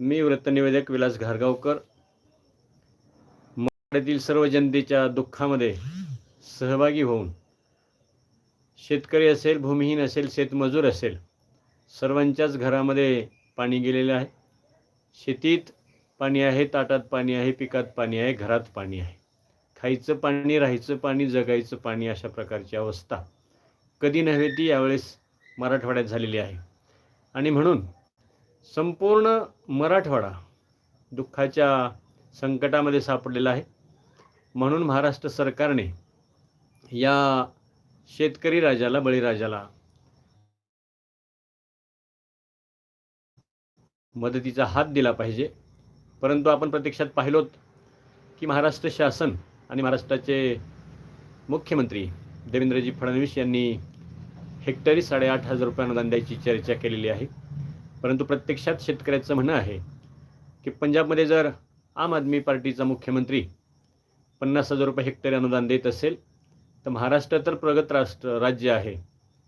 मी वृत्तनिवेदक विलास घारगावकर. मराठीतील सर्व जनतेच्या दुःखामध्ये सहभागी होऊन शेतकरी असेल भूमिहीन असेल शेतमजूर असेल सर्वांच्याच घरामध्ये पाणी गेलेलं आहे. शेतीत पाणी आहे ताटात पाणी आहे पिकात पाणी आहे घरात पाणी आहे. खायचं पाणी राहायचं पाणी जगायचं पाणी अशा प्रकारची अवस्था कधी नव्हे ती यावेळेस मराठवाड्यात झालेली आहे. आणि म्हणून संपूर्ण मराठवाडा दुःखाच्या संकटामध्ये सापडलेला आहे. म्हणून महाराष्ट्र सरकारने या शेतकरी राजाला बळीराजाला मदतीचा हात दिला पाहिजे. परंतु आपण प्रत्यक्षात पाहिलोत की महाराष्ट्र शासन आणि महाराष्ट्राचे मुख्यमंत्री देवेंद्रजी फडणवीस यांनी हेक्टरी साडेआठ हजार रुपये अनुदान द्यायची चर्चा केलेली आहे. परंतु प्रत्यक्षात शेतकऱ्याचं म्हणणं आहे की पंजाबमध्ये जर आम आदमी पार्टीचा मुख्यमंत्री पन्नास हजार रुपये हेक्टरी अनुदान देत असेल तर महाराष्ट्र तर प्रगत राष्ट्र राज्य आहे.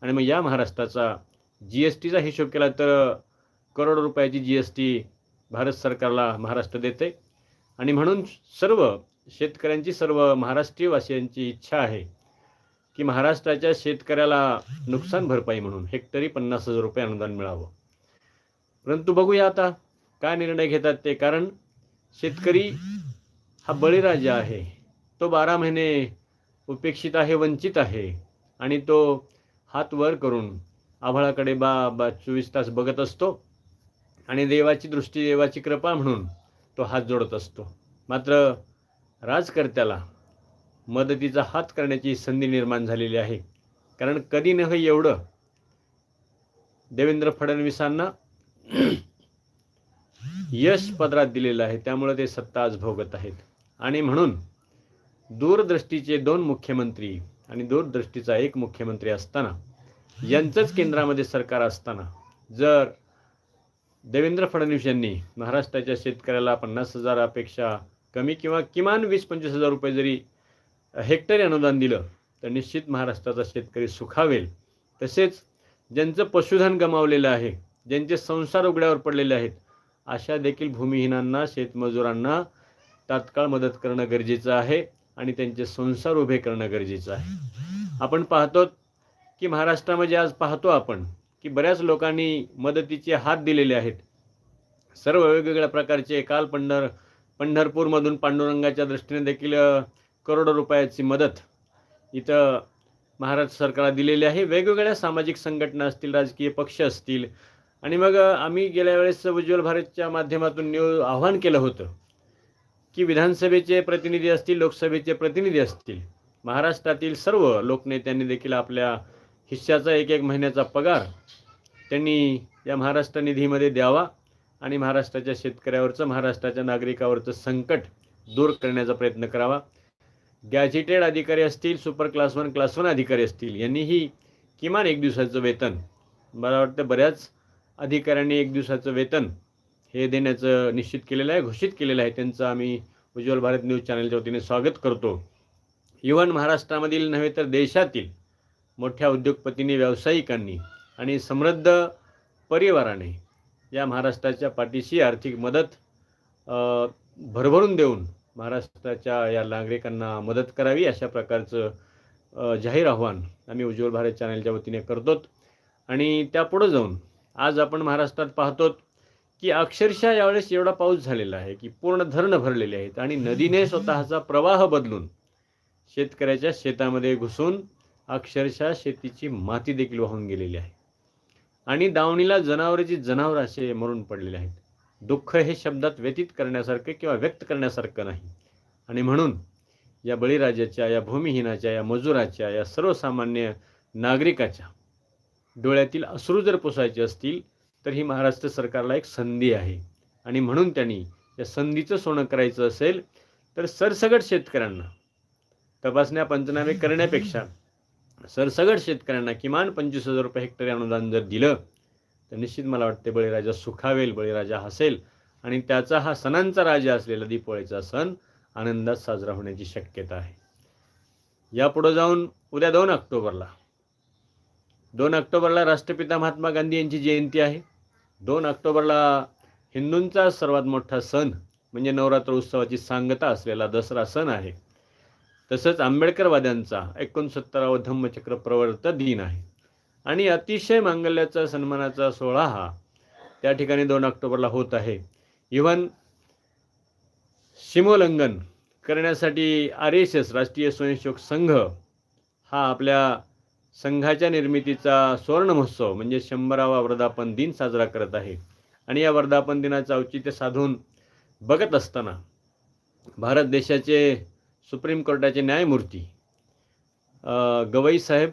आणि मग या महाराष्ट्राचा जी एस टीचा हिशोब केला तर करोडो रुपयाची जी एस टी भारत सरकारला महाराष्ट्र देते. आणि म्हणून सर्व शेतकऱ्यांची सर्व महाराष्ट्रीयवासियांची इच्छा आहे की महाराष्ट्राच्या शेतकऱ्याला नुकसान भरपाई म्हणून हेक्टरी पन्नास हजार रुपये अनुदान मिळावं. परंतु बघूया आता काय निर्णय घेतात ते. कारण शेतकरी हा बळीराजा आहे. तो बारा महिने उपेक्षित आहे वंचित आहे. आणि तो हात वर करून आभाळाकडे बा बा चोवीस तास बघत असतो. आणि देवाची दृष्टी देवाची कृपा म्हणून तो हात जोडत असतो. मात्र राजकर्त्याला मदतीचा हात करण्याची संधी निर्माण झालेली आहे. कारण कधी न हो एवढं देवेंद्र फडणवीसांना यश पदरात दिलेलं आहे त्यामुळे ते सत्ता आज भोगत आहेत. आणि म्हणून दूरदृष्टीचे दोन मुख्यमंत्री आणि दूरदृष्टीचा एक मुख्यमंत्री असताना यांचंच केंद्रामध्ये सरकार असताना जर देवेंद्र फडणवीस यांनी महाराष्ट्राच्या शेतकऱ्याला पन्नास हजारापेक्षा कमी किंवा किमान वीस पंचवीस हजार रुपये जरी हेक्टरी अनुदान दिलं तर निश्चित महाराष्ट्राचा शेतकरी सुखावेल. तसेच ज्यांचं पशुधन गमावलेलं आहे ज्यांचे संसार उघड्यावर पडलेले आहेत अशा देखील भूमिहीनांना शेतमजुरांना तात्काळ मदत करणं गरजेचं आहे आणि त्यांचे संसार उभे करणं गरजेचं आहे. आपण पाहतो की महाराष्ट्रामध्ये आज पाहतो आपण की बऱ्याच लोकांनी मदतीचे हात दिलेले आहेत. सर्व वेगवेगळ्या प्रकारचे काल पंढर पंढरपूरमधून पांडुरंगाच्या दृष्टीने देखील करोडो रुपयाची मदत इथं महाराष्ट्र सरकारला दिलेली आहे. वेगवेगळ्या सामाजिक संघटना असतील राजकीय पक्ष असतील आणि मग आम्ही गेल्या वेळेस उज्ज्वल भारतच्या माध्यमातून न्यू आव्हान केलं होतं की विधानसभेचे प्रतिनिधी असतील लोकसभेचे प्रतिनिधी असतील महाराष्ट्रातील सर्व लोकनेत्यांनी देखील आपल्या हिश्श्याचा एक एक महिन्याचा पगार त्यांनी या महाराष्ट्र निधीमध्ये द्यावा आणि महाराष्ट्राच्या शेतकऱ्यावरचं महाराष्ट्राच्या नागरिकावरचं संकट दूर करण्याचा प्रयत्न करावा. गॅझेटेड अधिकारी असतील super class one class one अधिकारी असतील यांनीही किमान एक दिवसाचं वेतन मला वाटतं बऱ्याच अधिकाऱ्यांनी एक दिवसाचं वेतन हे देण्याचं निश्चित केलेलं आहे घोषित केलेलं आहे. त्यांचं आम्ही उज्ज्वल भारत न्यूज चॅनलच्या वतीने स्वागत करतो. इव्हन महाराष्ट्रामधील नव्हे तर देशातील मोठ्या उद्योगपतींनी व्यावसायिकांनी आणि समृद्ध परिवाराने या महाराष्ट्राच्या पाठीशी आर्थिक मदत भरभरून देऊन महाराष्ट्राच्या या नागरिकांना मदत करावी अशा प्रकारचं जाहीर आव्हान आम्ही उज्ज्वल भारत चॅनलच्या वतीने करतो आणि त्यापुढं जाऊन आज आपण महाराष्ट्रात पाहतो की अक्षरशः यावेळेस एवढा पाऊस झालेला आहे की पूर्ण धरणं भरलेले आहेत आणि नदीने स्वतःचा प्रवाह बदलून शेतकऱ्याच्या शेतामध्ये घुसून अक्षरशः शेतीची माती देखील वाहून गेलेली आहे. आणि दावणीला जनावरांची जनावर असे मरून पडलेले आहेत. दुःख हे शब्दात व्यतीत करण्यासारखं किंवा व्यक्त करण्यासारखं नाही. आणि म्हणून या बळीराजाच्या या भूमिहीनाच्या या मजुराच्या या सर्वसामान्य नागरिकाच्या डोळ्यातील अश्रू जर पोसायचे असतील तर ही महाराष्ट्र सरकारला एक संधी आहे. आणि म्हणून त्यांनी या संधीचं सोनं करायचं असेल तर सरसगट शेतकऱ्यांना तपासण्या पंचनामे करण्यापेक्षा सरसगट शेतकऱ्यांना किमान पंचवीस हजार रुपये हेक्टरी अनुदान जर दिलं तर निश्चित मला वाटते बळीराजा सुखावेल बळीराजा हसेल. आणि त्याचा हा सणांचा राजा असलेला दीपावळीचा सण आनंदात साजरा होण्याची शक्यता आहे. यापुढं जाऊन उद्या दोन ऑक्टोबरला दोन ऑक्टोबरला राष्ट्रपिता महात्मा गांधी यांची जयंती आहे. दोन ऑक्टोबरला हिंदूंचा सर्वात मोठा सण म्हणजे नवरात्र उत्सवाची सांगता असलेला दसरा सण आहे. तसंच आंबेडकरवाद्यांचा एकोणसत्तरावं धम्मचक्र प्रवर्त दिन आहे. आणि अतिशय मांगल्याचा सन्मानाचा सोहळा हा त्या ठिकाणी दोन ऑक्टोबरला होत आहे. इव्हन सीमोल्लंघन करण्यासाठी आर एस एस राष्ट्रीय स्वयंसेवक संघ हा आपल्या संघाच्या निर्मितीचा सुवर्ण महोत्सव म्हणजे शंभरावा वर्धापन दिन साजरा करत आहे. आणि या वर्धापन दिनाचं औचित्य साधून बघत असताना भारत देशाचे सुप्रीम कोर्टाचे न्यायमूर्ती गवई साहेब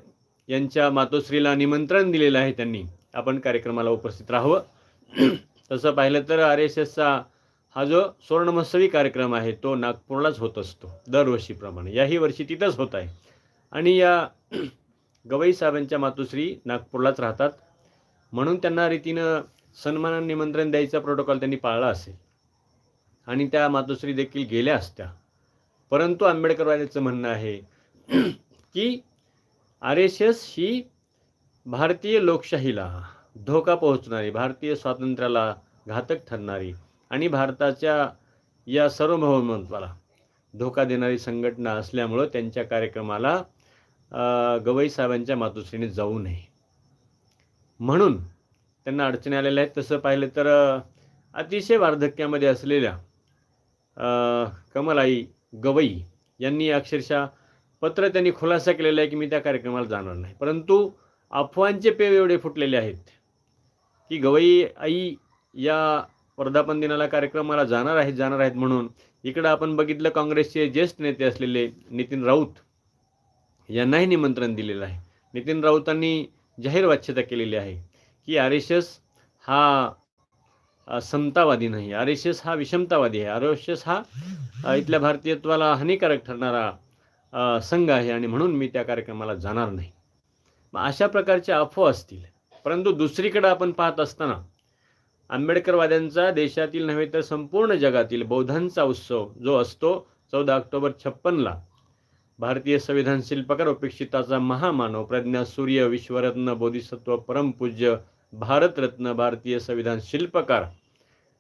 यांच्या मातोश्रीला निमंत्रण दिलेलं आहे त्यांनी. आपण कार्यक्रमाला उपस्थित राहावं. तसं पाहिलं तर आर एस एसचा हा जो सुवर्णमहोत्सवी कार्यक्रम आहे तो नागपूरलाच होत असतो दरवर्षीप्रमाणे. याही वर्षी तिथंच होत आहे. आणि या गवई साहेबांच्या मातोश्री नागपूरलाच राहतात. म्हणून त्यांना रीतीनं सन्मानाने निमंत्रण द्यायचा प्रोटोकॉल त्यांनी पाळला असेल. आणि त्या मातोश्री देखील गेल्या असत्या. परंतु आंबेडकरवाद्याचं म्हणणं आहे की आर एस एस ही भारतीय लोकशाहीला धोका पोहोचणारी भारतीय स्वातंत्र्याला घातक ठरणारी आणि भारताच्या या सार्वभौमत्वाला धोका देणारी संघटना असल्यामुळं त्यांच्या कार्यक्रमाला गवई साहेबांच्या मातोश्रीने जाऊ नये. म्हणून त्यांना अडचणी आलेल्या आहेत. तसं पाहिलं तर अतिशय वार्धक्यामध्ये असलेल्या कमलाई गवई यांनी अक्षरशः पत्र त्यांनी खुलासा केलेला आहे की मी त्या कार्यक्रमाला जाणार नाही. परंतु अफवांचे पेव एवढे फुटलेले आहेत की गवई आई या वर्धापन दिनाला कार्यक्रमाला जाणार आहेत जाणार आहेत म्हणून इकडं आपण बघितलं काँग्रेसचे ज्येष्ठ नेते असलेले नितीन राऊत यांनाही निमंत्रण दिलेलं आहे. नितीन राऊतांनी जाहीर वाच्यता केलेली आहे की आर एस एस हा समतावादी नाही. आर एस एस हा विषमतावादी आहे. आर एस एस हा इथल्या भारतीयत्वाला हानिकारक ठरणारा संघ आहे आणि म्हणून मी त्या कार्यक्रमाला जाणार नाही. मग अशा प्रकारच्या अफवा असतील. परंतु दुसरीकडे आपण पाहत असताना आंबेडकरवाद्यांचा देशातील नव्हे तर संपूर्ण जगातील बौद्धांचा उत्सव जो असतो चौदा ऑक्टोबर छप्पनला भारतीय संविधान शिल्पकार उपेक्षिताचा महामानव प्रज्ञा सूर्य विश्वरत्न बोधिसत्व परमपूज्य भारतरत्न भारतीय संविधान शिल्पकार.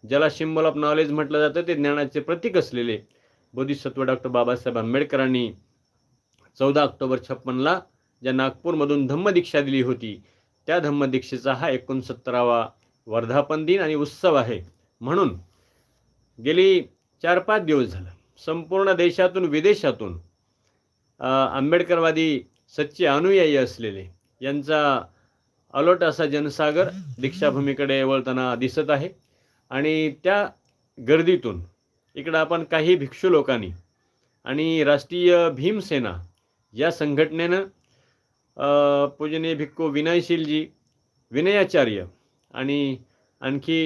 ज्याला सिम्बॉल ऑफ नॉलेज म्हटलं जातं ते ज्ञानाचे प्रतीक असलेले बोधिसत्व डॉक्टर बाबासाहेब आंबेडकरांनी चौदा ऑक्टोबर छप्पनला ज्या नागपूरमधून धम्मदीक्षा दिली होती त्या धम्मदीक्षेचा हा एकोणसत्तरावा वर्धापन दिन आणि उत्सव आहे. म्हणून गेली चार पाच दिवस झालं. संपूर्ण देशातून विदेशातून आंबेडकरवादी सच्चे अनुयायी असलेले. यांचा अलोट असा जनसागर दीक्षाभूमीकडे वळताना दिसत आहे. आणि त्या गर्दीतून इकडं आपण काही भिक्षू लोकांनी आणि राष्ट्रीय भीमसेना या संघटनेनं पूजनीय भिक्खू विनयशीलजी विनयाचार्य आणि आणखी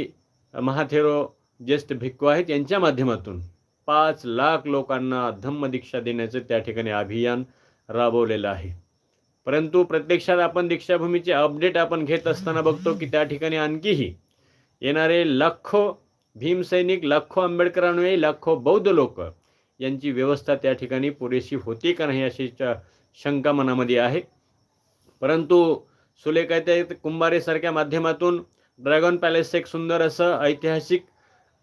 महाथेरो ज्येष्ठ भिक्खू आहेत यांच्या माध्यमातून पाच लाख लोकांना धम्मदीक्षा देण्याचं त्या ठिकाणी अभियान राबवलेलं आहे. परंतु प्रत्यक्षात आपण दीक्षाभूमीचे अपडेट आपण घेत असताना बघतो की त्या ठिकाणी आणखीही येणारे लाखो भीमसैनिक लाखो आंबेडकरांनुयायी लाखो बौद्ध लोक यांची व्यवस्था त्या ठिकाणी पुरेशी होती का नाही अशी च- शंका मनामध्ये आहे. परंतु सुलेखाच्या कुंभारेसारख्या माध्यमातून ड्रॅगन पॅलेसचं एक सुंदर असं ऐतिहासिक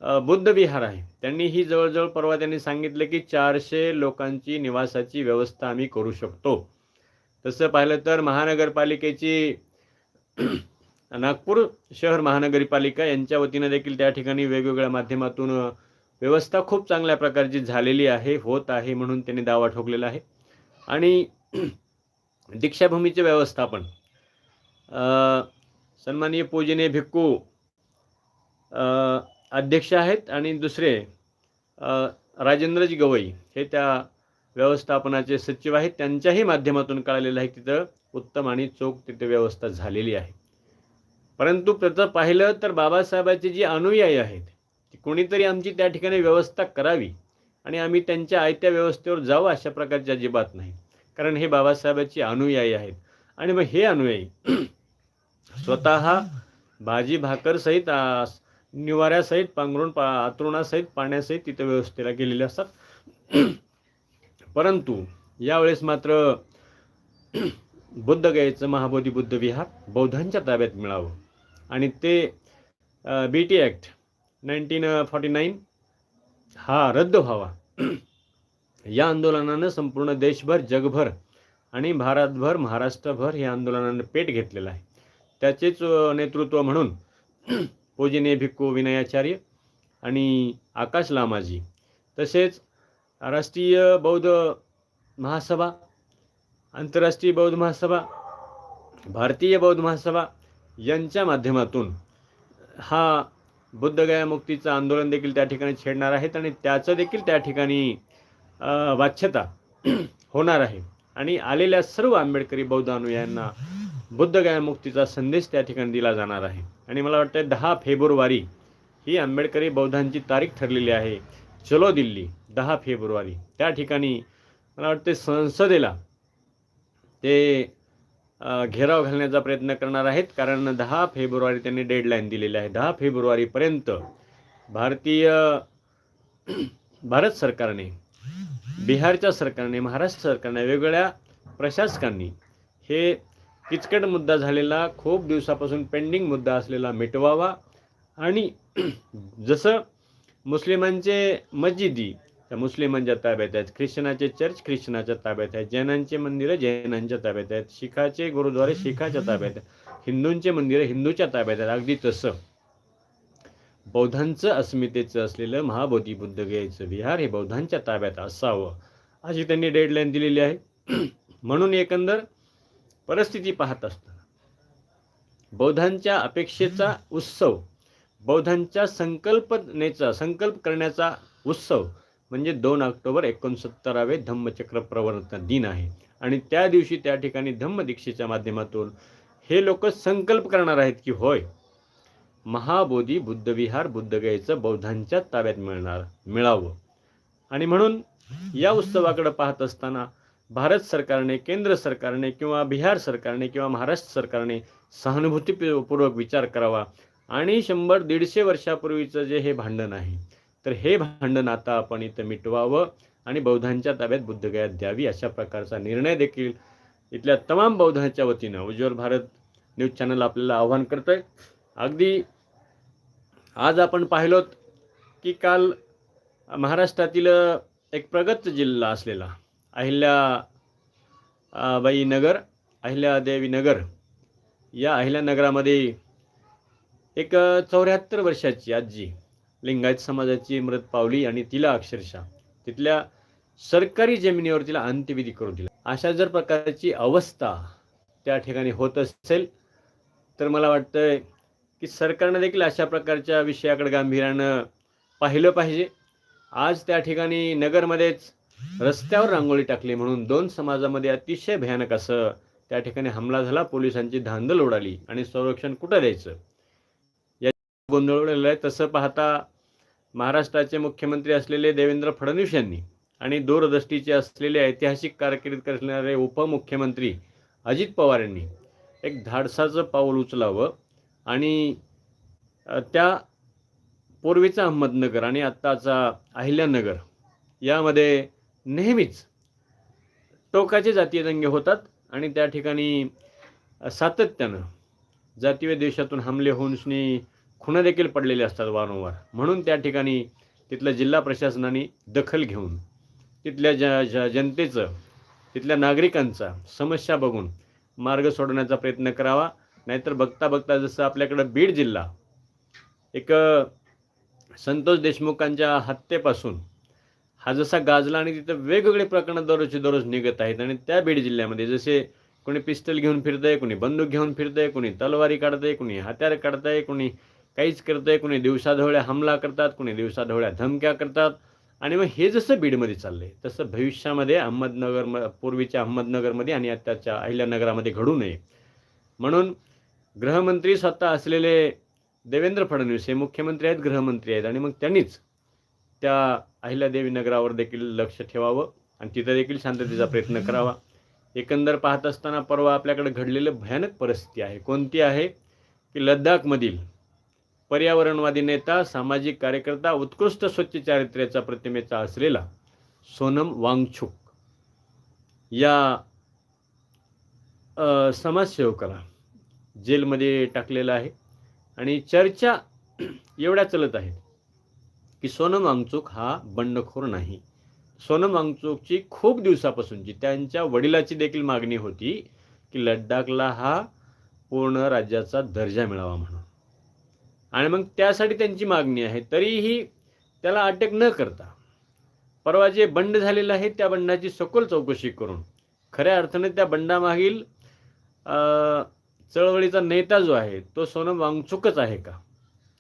बुद्ध विहार आहे. त्यांनी ही जवळजवळ परवा त्यांनी सांगितलं की चारशे लोकांची निवासाची व्यवस्था आम्ही करू शकतो. तसं पाहिलं तर महानगरपालिकेची नागपूर शहर महानगरपालिका यांच्या वतीनं देखील त्या ठिकाणी वेगवेगळ्या माध्यमातून व्यवस्था खूप चांगल्या प्रकारची झालेली आहे होत आहे म्हणून त्यांनी दावा ठोकलेला आहे. आणि दीक्षाभूमीचे व्यवस्थापन. सन्माननीय पूजनीय भिक्कू अध्यक्ष आहेत आणि दुसरे राजेंद्रजी गवई हे त्या व्यवस्थापनाचे सचिव आहेत. त्यांच्याही माध्यमातून कळालेलं आहे तिथं उत्तम आणि चोख तिथे व्यवस्था झालेली आहे. परंतु त्याचं पाहिलं तर बाबासाहेबाचे जी अनुयायी आहेत ती कोणीतरी आमची त्या ठिकाणी व्यवस्था करावी आणि आम्ही त्यांच्या आयत्या व्यवस्थेवर जावं अशा प्रकारची अजिबात नाही. कारण हे बाबासाहेबाचे अनुयायी आहेत. आणि मग हे अनुयायी स्वतः भाजी भाकरसहित सहित निवाऱ्यासहित पांघरून पा आतरुणासहित पाण्यासहित तिथं व्यवस्थेला गेलेले असतात. परंतु यावेळेस मात्र बुद्धगयेचं महाबोधी बुद्ध विहार बौद्धांच्या ताब्यात मिळावं. आणि ते B T act nineteen forty nine हा रद्द व्हावा. या आंदोलनानं संपूर्ण देशभर जगभर आणि भारतभर महाराष्ट्रभर या आंदोलनानं पेट घेतलेलं आहे. त्याचेच नेतृत्व म्हणून पूजनीय भिक्खू विनयाचार्य आणि आकाश लामाजी. तसेच राष्ट्रीय बौद्ध महासभा आंतरराष्ट्रीय बौद्ध महासभा भारतीय बौद्ध महासभा यांच्या माध्यमातून हा बुद्धगया मुक्तीचं आंदोलन देखील त्या ठिकाणी छेडणार आहेत आणि त्याचं देखील त्या ठिकाणी वाच्यता होणार आहे. आणि आलेल्या सर्व आंबेडकरी बौद्ध अनुयायांना बुद्धगया मुक्तीचा संदेश त्या ठिकाणी दिला जाणार आहे. आणि मला वाटतं दहा फेब्रुवारी ही आंबेडकरी बौद्धांची तारीख ठरलेली आहे. चलो दिल्ली दहा फेब्रुवारी. त्या ठिकाणी मला वाटते संसदेला ते घेराव घालण्याचा प्रयत्न करणार आहेत. कारण दहा फेब्रुवारी त्यांनी डेडलाईन दिलेली आहे. दहा फेब्रुवारीपर्यंत भारतीय भारत सरकारने बिहारच्या सरकारने महाराष्ट्र सरकारने वेगवेगळ्या प्रशासकांनी हे किचकट मुद्दा झालेला खूप दिवसापासून पेंडिंग मुद्दा असलेला मिटवावा. आणि जसं मुस्लिमांचे मस्जिदी त्या मुस्लिमांच्या ताब्यात आहेत ख्रिश्चनाचे चर्च ख्रिश्चनाच्या ताब्यात आहेत जैनांचे मंदिरं जैनांच्या ताब्यात आहेत शिखाचे गुरुद्वारे शिखाच्या ताब्यात आहेत हिंदूंचे मंदिरं हिंदूच्या ताब्यात आहेत अगदी तसं. बौद्धांचं अस्मितेचं असलेलं महाबोधी बुद्धगयाचं विहार हे बौद्धांच्या ताब्यात असावं अशी त्यांनी डेडलाईन दिलेली आहे. म्हणून एकंदर परिस्थिती पाहत असताना. बौद्धांच्या अपेक्षेचा उत्सव बौद्धांच्या संकल्पनेचा संकल्प करण्याचा उत्सव म्हणजे दोन ऑक्टोबर एकोणसत्तरावे धम्मचक्र प्रवर्तन दिन आहे. आणि त्या दिवशी त्या ठिकाणी धम्मदीक्षेच्या माध्यमातून हे लोक संकल्प करणार आहेत की होय महाबोधी बुद्धविहार बुद्धगयेचं बौद्धांच्या ताब्यात मिळणार मिळावं. आणि म्हणून या उत्सवाकडे पाहत असताना भारत सरकारने केंद्र सरकारने किंवा बिहार सरकारने किंवा महाराष्ट्र सरकारने सहानुभूतीपूर्वक विचार करावा आणि शंभर दीडशे वर्षापूर्वीचं जे हे भांडण आहे तर हे भांडण आता आपण इथं मिटवावं आणि बौद्धांच्या ताब्यात बुद्धगयात द्यावी अशा प्रकारचा निर्णय देखील इथल्या तमाम बौद्धांच्या वतीनं उज्ज्वल भारत न्यूज चॅनल आपल्याला आव्हान करतोय. अगदी आज आपण पाहिलोत की काल महाराष्ट्रातील एक प्रगत जिल्हा असलेला अहिल्या बाई नगर अहिल्यादेवी नगर. या अहिल्या नगरामध्ये एक चौऱ्याहत्तर वर्षाची आजी लिंगायत समाजाची मृत पावली आणि तिला अक्षरशः तिथल्या सरकारी जमिनीवर तिला अंत्यविधी करून दिला. अशा जर प्रकारची अवस्था त्या ठिकाणी होत असेल तर मला वाटतंय की सरकारनं देखील अशा प्रकारच्या विषयाकडे गांभीर्यानं पाहिलं पाहिजे. आज त्या ठिकाणी नगरमध्येच रस्त्यावर रांगोळी टाकली म्हणून दोन समाजामध्ये अतिशय भयानक असं त्या ठिकाणी हमला झाला. पोलिसांची धांदल उडाली आणि संरक्षण कुठं द्यायचं? या गोंधळ उडलेला आहे. तसं पाहता महाराष्ट्राचे मुख्यमंत्री असलेले देवेंद्र फडणवीस यांनी आणि दूरदृष्टीचे असलेले ऐतिहासिक कारकीर्द करणारे उपमुख्यमंत्री अजित पवार यांनी एक धाडसाचं पाऊल उचलावं आणि त्या पूर्वीचा अहमदनगर आणि आत्ताचा अहिल्यानगर यामध्ये नेहमीच टोकाचे जातीय दंगे होतात आणि त्या ठिकाणी सातत्यानं जातीय देशातून हमले होऊन शनी खुणं देखील पडलेले असतात वारंवार. म्हणून त्या ठिकाणी तिथल्या जिल्हा प्रशासनाने दखल घेऊन तिथल्या ज ज जनतेचं तिथल्या नागरिकांचा समस्या बघून मार्ग सोडवण्याचा प्रयत्न करावा. नाहीतर बघता बघता जसं आपल्याकडं बीड जिल्हा एक संतोष देशमुखांच्या हत्येपासून हा जसा गाजला आणि तिथं वेगवेगळे प्रकरणं दररोजचे दररोज निघत आहेत आणि त्या बीड जिल्ह्यामध्ये जसे कोणी पिस्टल घेऊन फिरतंय कोणी बंदूक घेऊन फिरतंय कोणी तलवारी काढतंय कोणी हत्यार काढतंय कोणी काहीच करतंय कोणी दिवसाढवळ्या हमला करतात कोणी दिवसाढवळ्या धमक्या करतात. आणि मग हे जसं बीडमध्ये चाललंय तसं भविष्यामध्ये अहमदनगर म पूर्वीच्या अहमदनगरमध्ये आणि आत्ताच्या अहिल्यानगरामध्ये घडू नये. म्हणून गृहमंत्री स्वतः असलेले देवेंद्र फडणवीस हे मुख्यमंत्री आहेत गृहमंत्री आहेत आणि मग त्यांनीच त्या अहिल्यादेवी नगरावर देखील लक्ष ठेवावं आणि तिथं देखील शांततेचा प्रयत्न करावा. एकंदर पाहत असताना परवा आपल्याकडे घडलेलं भयानक परिस्थिती आहे. कोणती आहे? की लद्दाखमधील पर्यावरणवादी नेता सामाजिक कार्यकर्ता उत्कृष्ट स्वच्छ चारित्र्याचा प्रतिमेचा असलेला सोनम वांगछुक या समाजसेवकाला जेलमध्ये टाकलेलं आहे. आणि चर्चा एवढ्या चलत आहेत की सोनम वांगचूक हा बंडखोर नाही. सोनम वांगचूकची खूप दिवसापासूनची त्यांच्या वडिलाची देखील मागणी होती की लडाखला हा पूर्ण राज्याचा दर्जा मिळावा म्हणून. आणि मग त्यासाठी त्यांची मागणी आहे तरीही त्याला अटक न करता परवा जे बंड झालेलं आहे त्या बंडाची सखोल चौकशी करून खऱ्या अर्थाने त्या बंडामागील चळवळीचा नेता जो आहे तो सोनम वांगचुकच आहे का?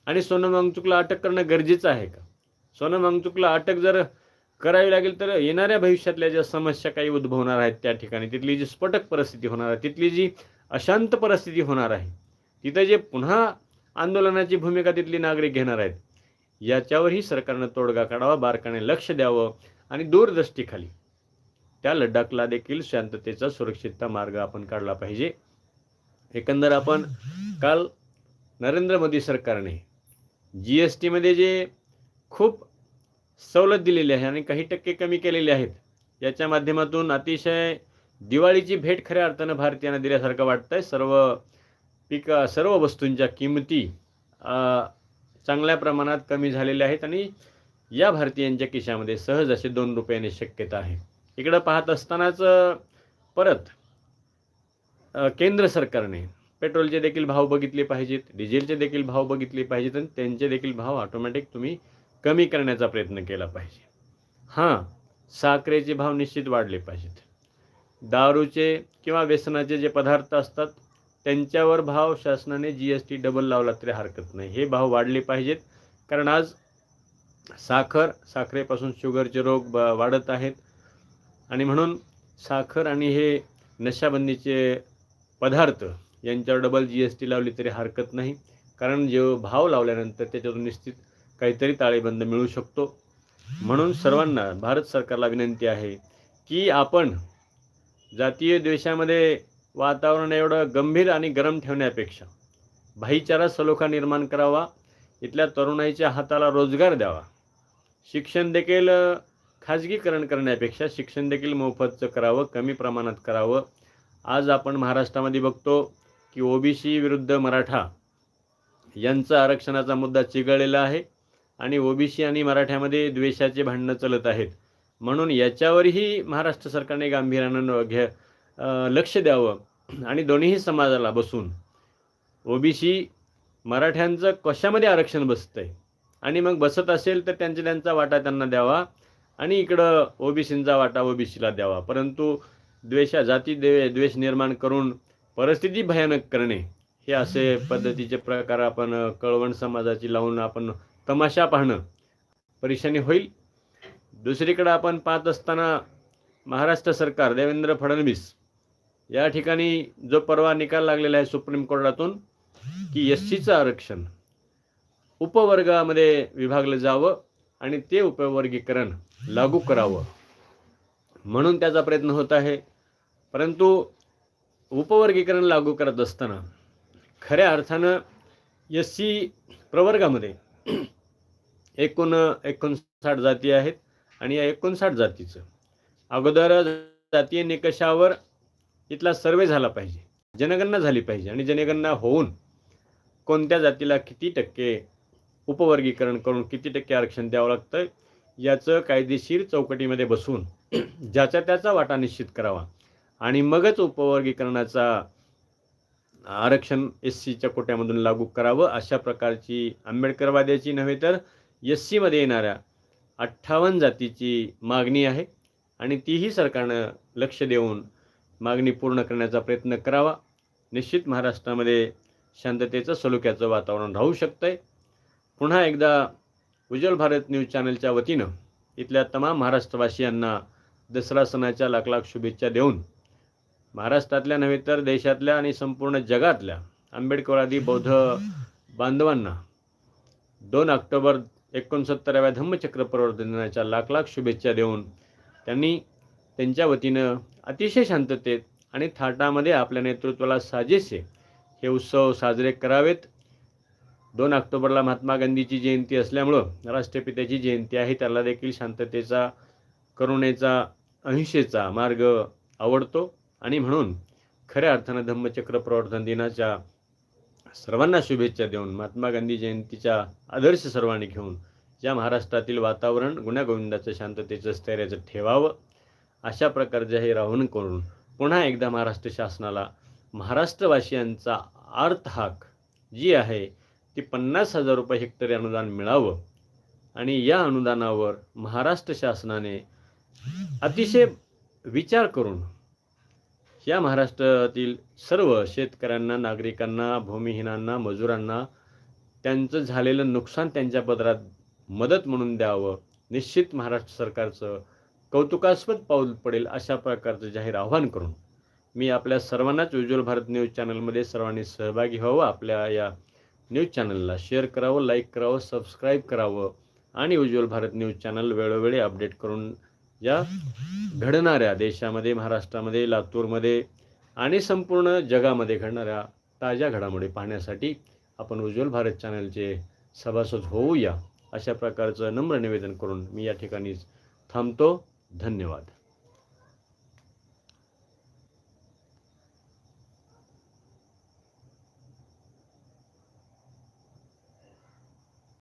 आणि सोनम वांगचुकला अटक करणं गरजेचं आहे का? सोनम वांगचुकला अटक जर करावी लागेल तर येणाऱ्या भविष्यातल्या ज्या समस्या काही उद्भवणार आहेत त्या ठिकाणी तिथली जी स्फोटक परिस्थिती होणार आहे तिथली जी अशांत परिस्थिती होणार आहे तिथं जे पुन्हा आंदोलनाची भूमिका तिथली नागरिक घेणार आहेत याच्यावरही सरकारनं तोडगा काढावा बारकाने लक्ष द्यावं आणि दूरदृष्टीखाली त्या लडाखला देखील शांततेचा सुरक्षितता मार्ग आपण काढला पाहिजे. एकंदर आपण काल नरेंद्र मोदी सरकारने जी एस टीमध्ये जे खूप सवलत दिलेली आहे आणि काही टक्के कमी केलेले आहेत. याच्या माध्यमातून अतिशय दिवाळीची भेट खऱ्या अर्थानं भारतीयांना दिल्यासारखं वाटतं आहे सर्व पिक सर्व वस्तूंच्या किमती चांगल्या प्रमाणात कमी झालेल्या आहेत आणि या भारतीयांच्या खिशामध्ये सहज असे दोन रुपयाने शक्यता आहे. इकडं पाहत असतानाच परत केंद्र सरकारने पेट्रोलचे देखील भाव बघितले पाहिजेत डिझेलचे देखील भाव बघितले पाहिजेत आणि त्यांचे देखील भाव ऑटोमॅटिक तुम्ही कमी करण्याचा प्रयत्न केला पाहिजे. हां साखरेचे भाव निश्चित वाढले पाहिजेत. दारूचे किंवा व्यसनाचे जे पदार्थ असतात त्यांच्यावर भाव शासनाने जी एस टी डबल लावला तरी हरकत नाही. हे भाव वाढले पाहिजेत. कारण आज साखर साखरेपासून शुगरचे रोग ब वाढत आहेत. आणि म्हणून साखर आणि हे नशाबंदीचे पदार्थ यांच्यावर डबल जी एस टी लावली तरी हरकत नाही. कारण जे भाव लावल्यानंतर त्याच्यातून निश्चित काहीतरी ताळेबंद मिळू शकतो. म्हणून सर्वांना भारत सरकारला विनंती आहे की आपण जातीय द्वेषामध्ये वातावरण एवढं गंभीर आणि गरम ठेवण्यापेक्षा भाईचारा सलोखा निर्माण करावा इथल्या तरुणाईच्या हाताला रोजगार द्यावा शिक्षण देखील खाजगीकरण करण्यापेक्षा शिक्षण देखील मोफतचं करावं कमी प्रमाणात करावं. आज आपण महाराष्ट्रामध्ये बघतो की ओबीसी विरुद्ध मराठा यांचा आरक्षणाचा मुद्दा चिघळलेला आहे. आणि ओबीसी आणि मराठ्यामध्ये द्वेषाचे भांडणं चालत आहेत. म्हणून याच्यावरही महाराष्ट्र सरकारने गांभीर्यानं घ्या लक्ष द्यावं. आणि दोन्ही समाजाला बसून ओबीसी मराठ्यांचं कशामध्ये आरक्षण बसतं आहे आणि मग बसत असेल तर त्यांचा त्यांचा वाटा त्यांना द्यावा आणि इकडं ओबीसींचा वाटा ओबीसीला द्यावा. परंतु द्वेषा जाती द्वे द्वेष निर्माण करून परिस्थिती भयानक करणे हे असे पद्धतीचे प्रकार आपण कळवण समाजाची लावून आपण तमाशा पाहणं परेशानी होईल. दुसरीकडं आपण पाहत असताना महाराष्ट्र सरकार देवेंद्र फडणवीस या ठिकाणी जो परवा निकाल लागलेला आहे सुप्रीम कोर्टातून की एस सीचं आरक्षण उपवर्गामध्ये विभागलं जावं आणि ते उपवर्गीकरण लागू करावं. म्हणून त्याचा प्रयत्न होत आहे. परंतु उपवर्गीकरण लागू करत असताना खऱ्या अर्थानं एस सी प्रवर्गामध्ये एकूण एकोणसाठ जाती आहेत आणि या एकोणसाठ जातीचं अगोदर जातीय निकषावर इथला सर्वे झाला पाहिजे जनगणना झाली पाहिजे आणि जनगणना होऊन कोणत्या जातीला किती टक्के उपवर्गीकरण करून किती टक्के आरक्षण द्यावं लागतं याचं कायदेशीर चौकटीमध्ये बसून ज्याचा त्याचा वाटा निश्चित करावा. आणि मगच उपवर्गीकरणाचा आरक्षण एस सीच्या कोट्यामधून लागू करावं अशा प्रकारची आंबेडकरवाद्याची नव्हे तर एस सीमध्ये येणाऱ्या अठ्ठावन्न जातीची मागणी आहे आणि तीही सरकारनं लक्ष देऊन मागणी पूर्ण करण्याचा प्रयत्न करावा. निश्चित महाराष्ट्रामध्ये शांततेचं सलोख्याचं वातावरण राहू शकतं आहे पुन्हा एकदा उज्ज्वल भारत न्यूज चॅनलच्या वतीनं इथल्या तमाम महाराष्ट्रवासियांना दसरा सणाच्या लाख लाख शुभेच्छा देऊन महाराष्ट्रातल्या नव्हे तर देशातल्या आणि संपूर्ण जगातल्या आंबेडकरवादी बौद्ध बांधवांना दोन ऑक्टोबर एकोणसत्तराव्या धम्मचक्र प्रवर्तन दिनाच्या लाख लाख शुभेच्छा देऊन त्यांनी त्यांच्या वतीनं अतिशय शांततेत आणि थाटामध्ये आपल्या नेतृत्वाला साजेसे हे उत्सव साजरे करावेत. दोन ऑक्टोबरला महात्मा गांधीची जयंती असल्यामुळं राष्ट्रपित्याची जयंती आहे. त्याला देखील शांततेचा करुणेचा अहिंसेचा मार्ग आवडतो. आणि म्हणून खऱ्या अर्थानं धम्मचक्र प्रवर्तन दिनाच्या सर्वांना शुभेच्छा देऊन महात्मा गांधी जयंतीचा आदर्श सर्वांनी घेऊन या महाराष्ट्रातील वातावरण गुण्यागोविंदाचं शांततेचं स्थैर्याचं ठेवावं अशा प्रकारचे हे राहून करून पुन्हा एकदा महाराष्ट्र शासनाला महाराष्ट्रवासियांचा अर्थ हाक जी आहे ती पन्नास हजार रुपये हेक्टरी अनुदान मिळावं आणि या अनुदानावर महाराष्ट्र शासनाने अतिशय विचार करून या महाराष्ट्रातील सर्व शेतकऱ्यांना नागरिकांना भूमिहीनांना मजुरांना त्यांचं झालेलं नुकसान त्यांच्या पदरात मदत म्हणून द्यावं. निश्चित महाराष्ट्र सरकारचं कौतुकास्पद पाऊल पडेल अशा प्रकारचं जाहीर आव्हान करून मी आपल्या सर्वांनाच उज्ज्वल भारत न्यूज चॅनलमध्ये सर्वांनी सहभागी व्हावं. आपल्या या न्यूज चॅनलला शेअर करावं लाईक करावं सबस्क्राईब करावं आणि उज्ज्वल भारत न्यूज चॅनल वेळोवेळी अपडेट करून या घडणाऱ्या देशामध्ये महाराष्ट्रामध्ये लातूरमध्ये आणि संपूर्ण जगामध्ये घडणाऱ्या ताज्या घडामोडी पाहण्यासाठी आपण उज्ज्वल भारत चॅनलचे सभासद होऊया. अशा प्रकारचं नम्र निवेदन करून मी या ठिकाणीच थांबतो. धन्यवाद.